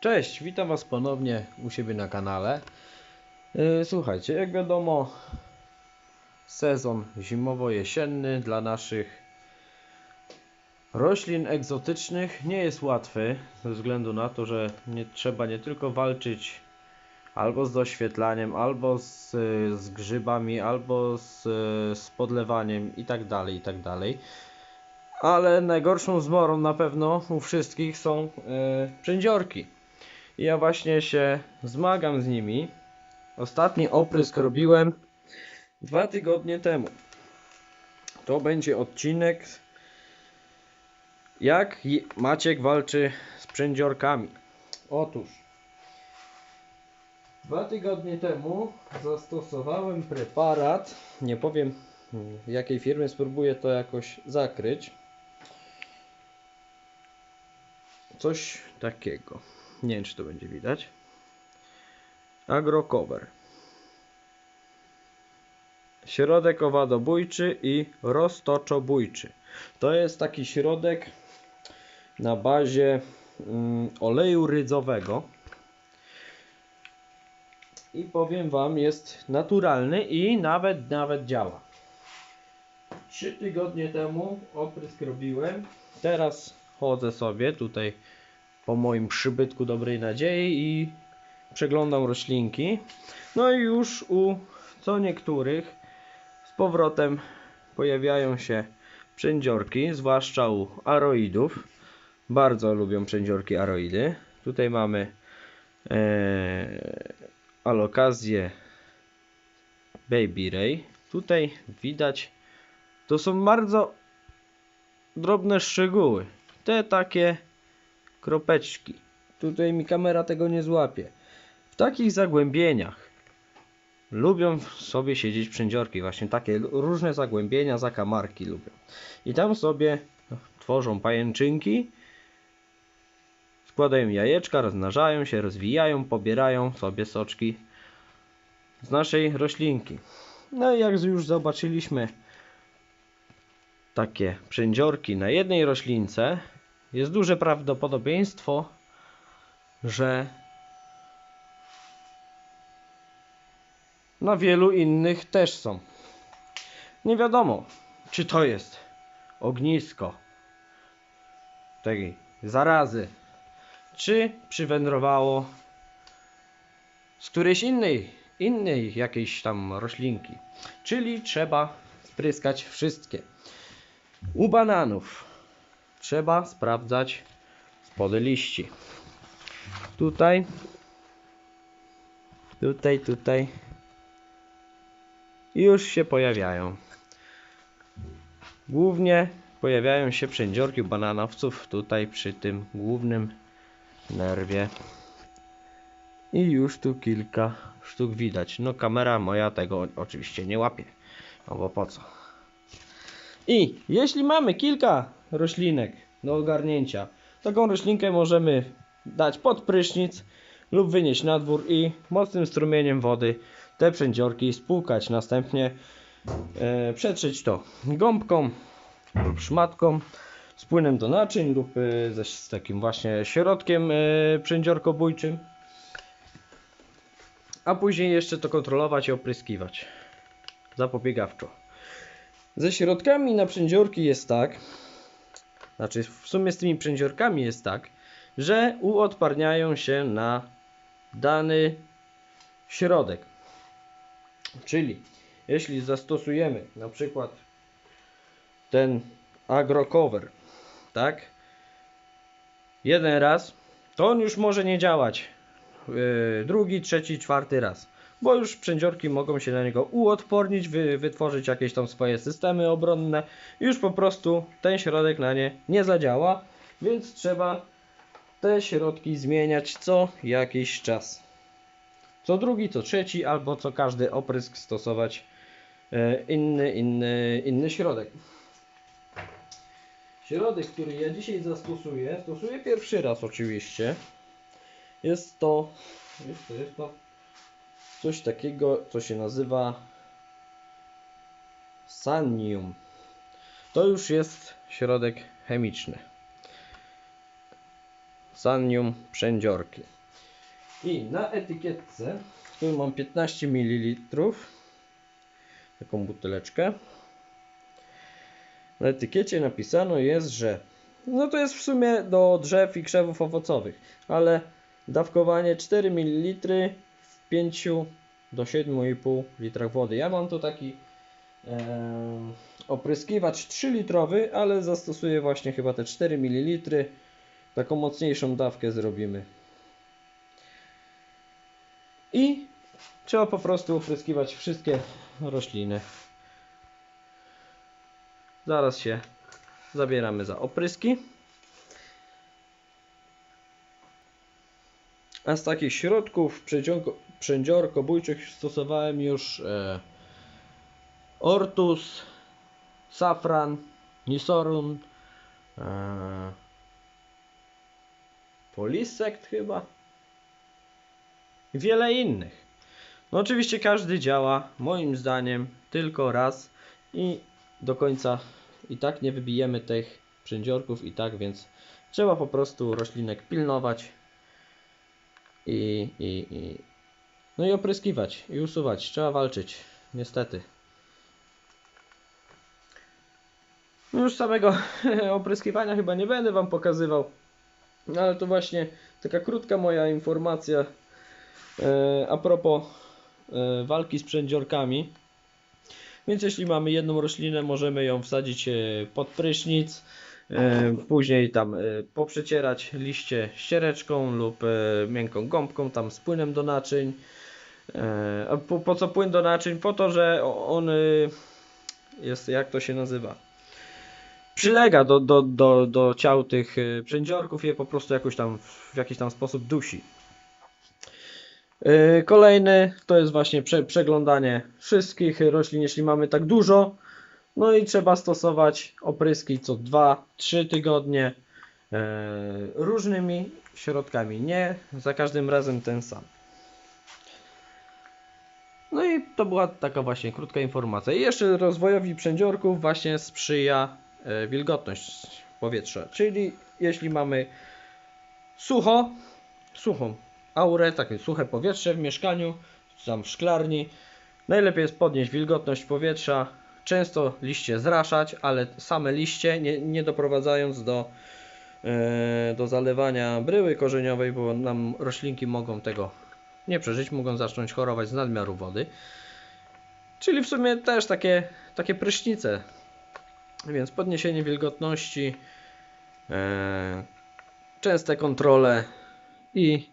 Cześć, witam Was ponownie u siebie na kanale. Yy, Słuchajcie, jak wiadomo, sezon zimowo-jesienny dla naszych roślin egzotycznych nie jest łatwy, ze względu na to, że nie, trzeba nie tylko walczyć albo z doświetlaniem, albo z, y, z grzybami, albo z, y, z podlewaniem i tak dalej, i tak. Ale najgorszą zmorą na pewno u wszystkich są y, przędziorki. I ja właśnie się zmagam z nimi. Ostatni oprysk robiłem dwa tygodnie temu. To będzie odcinek jak Maciek walczy z przędziorkami. Otóż dwa tygodnie temu zastosowałem preparat. Nie powiem mm, jakiej firmy, spróbuję to jakoś zakryć. Coś takiego. Nie wiem, czy to będzie widać. Agrocover. Środek owadobójczy i roztoczobójczy. To jest taki środek na bazie mm, oleju rydzowego. I powiem Wam, jest naturalny i nawet, nawet działa. Trzy tygodnie temu oprysk robiłem. Teraz chodzę sobie tutaj po moim przybytku dobrej nadziei i przeglądam roślinki. No i już u co niektórych z powrotem pojawiają się przędziorki, zwłaszcza u aroidów. Bardzo lubią przędziorki aroidy. Tutaj mamy e, alokazję Baby Ray. Tutaj widać, to są bardzo drobne szczegóły. Te takie kropeczki. Tutaj mi kamera tego nie złapie. W takich zagłębieniach lubią sobie siedzieć przędziorki. Właśnie takie różne zagłębienia, zakamarki lubią. I tam sobie tworzą pajęczynki, składają jajeczka, rozmnażają się, rozwijają, pobierają sobie soczki z naszej roślinki. No i jak już zobaczyliśmy takie przędziorki na jednej roślince, jest duże prawdopodobieństwo, że na wielu innych też są. Nie wiadomo, czy to jest ognisko tej zarazy, czy przywędrowało z którejś innej, innej jakiejś tam roślinki. Czyli trzeba spryskać wszystkie. U bananów trzeba sprawdzać spody liści. Tutaj, tutaj, tutaj. I już się pojawiają. Głównie pojawiają się przędziorki bananowców tutaj przy tym głównym nerwie. I już tu kilka sztuk widać. No kamera moja tego oczywiście nie łapie. No bo po co? I jeśli mamy kilka roślinek do ogarnięcia, taką roślinkę możemy dać pod prysznic lub wynieść na dwór i mocnym strumieniem wody te przędziorki spłukać. Następnie e, przetrzeć to gąbką lub szmatką z płynem do naczyń lub e, ze, z takim właśnie środkiem e, przędziorkobójczym. A później jeszcze to kontrolować i opryskiwać zapobiegawczo. Ze środkami na przędziorki jest tak, znaczy w sumie z tymi przędziorkami jest tak, że uodparniają się na dany środek. Czyli jeśli zastosujemy na przykład ten agrocover, tak? Jeden raz, to on już może nie działać. Yy, drugi, trzeci, czwarty raz. Bo już przędziorki mogą się na niego uodpornić, wy, wytworzyć jakieś tam swoje systemy obronne. Już po prostu ten środek na nie nie zadziała, więc trzeba te środki zmieniać co jakiś czas. Co drugi, co trzeci, albo co każdy oprysk stosować e, inny, inny, inny środek. Środek, który ja dzisiaj zastosuję, stosuję pierwszy raz oczywiście. Jest to, jest to, jest to coś takiego, co się nazywa Sanium. To już jest środek chemiczny. Sanium Przędziorki. I na etykietce, tu mam 15 ml, taką buteleczkę. Na etykiecie napisano jest, że no to jest w sumie do drzew i krzewów owocowych, ale dawkowanie 4 ml 5 do 7,5 litrach wody. Ja mam tu taki em, opryskiwacz 3 litrowy, ale zastosuję właśnie chyba te 4 ml. Taką mocniejszą dawkę zrobimy. I trzeba po prostu opryskiwać wszystkie rośliny. Zaraz się zabieramy za opryski. A z takich środków przędziorko- przędziorkobójczych stosowałem już e, Ortus, Safran, Nisorun, e, Polisekt chyba i wiele innych. No oczywiście każdy działa moim zdaniem tylko raz i do końca i tak nie wybijemy tych przędziorków i tak, więc trzeba po prostu roślinek pilnować i, i no i opryskiwać i usuwać. Trzeba walczyć, niestety. No już samego opryskiwania chyba nie będę Wam pokazywał, no ale to właśnie taka krótka moja informacja e, a propos e, walki z przędziorkami. Więc jeśli mamy jedną roślinę, możemy ją wsadzić e, pod prysznic, później tam poprzecierać liście ściereczką lub miękką gąbką, tam z płynem do naczyń. E, A po, po co płyn do naczyń? Po to, że on e, jest, jak to się nazywa? Przylega do, do, do, do ciał tych e, przędziorków i je po prostu jakoś tam w jakiś tam sposób dusi. Yy, Kolejny to jest właśnie prze, przeglądanie wszystkich roślin, jeśli mamy tak dużo. No i trzeba stosować opryski co 2-3 tygodnie yy, różnymi środkami, nie za każdym razem ten sam. No i to była taka właśnie krótka informacja. I jeszcze rozwojowi przędziorków właśnie sprzyja e, wilgotność powietrza. Czyli jeśli mamy sucho, suchą aurę, takie suche powietrze w mieszkaniu, tam w szklarni, najlepiej jest podnieść wilgotność powietrza, często liście zraszać, ale same liście, nie, nie doprowadzając do, e, do zalewania bryły korzeniowej, bo nam roślinki mogą tego nie przeżyć, mogą zacząć chorować z nadmiaru wody. Czyli w sumie też takie, takie prysznice. Więc podniesienie wilgotności, e, częste kontrole i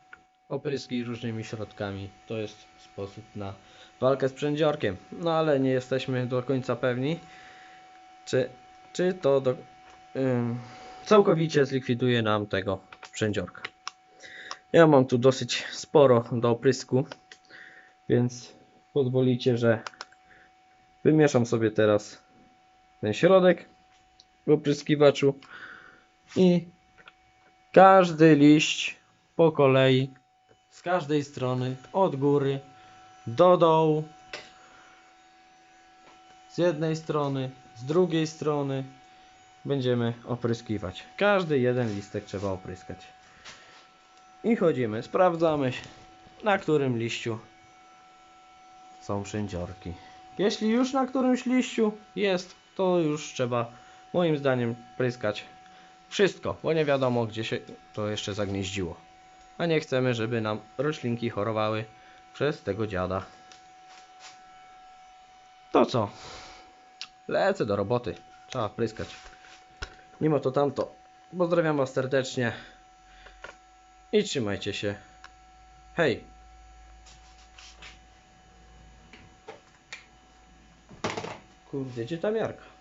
opryski różnymi środkami. To jest sposób na walkę z przędziorkiem. No ale nie jesteśmy do końca pewni, czy, czy to do, ym, całkowicie zlikwiduje nam tego przędziorka. Ja mam tu dosyć sporo do oprysku, więc pozwolicie, że wymieszam sobie teraz ten środek w opryskiwaczu i każdy liść po kolei z każdej strony od góry do dołu z jednej strony, z drugiej strony będziemy opryskiwać. Każdy jeden listek trzeba opryskać. I chodzimy, sprawdzamy na którym liściu są przędziorki. Jeśli już na którymś liściu jest, to już trzeba moim zdaniem pryskać wszystko, bo nie wiadomo gdzie się to jeszcze zagnieździło. A nie chcemy, żeby nam roślinki chorowały przez tego dziada. To co? Lecę do roboty. Trzeba pryskać. Mimo to tamto. Pozdrawiam Was serdecznie. I trzymajcie się. Hej! Kurde, gdzie ta miarka?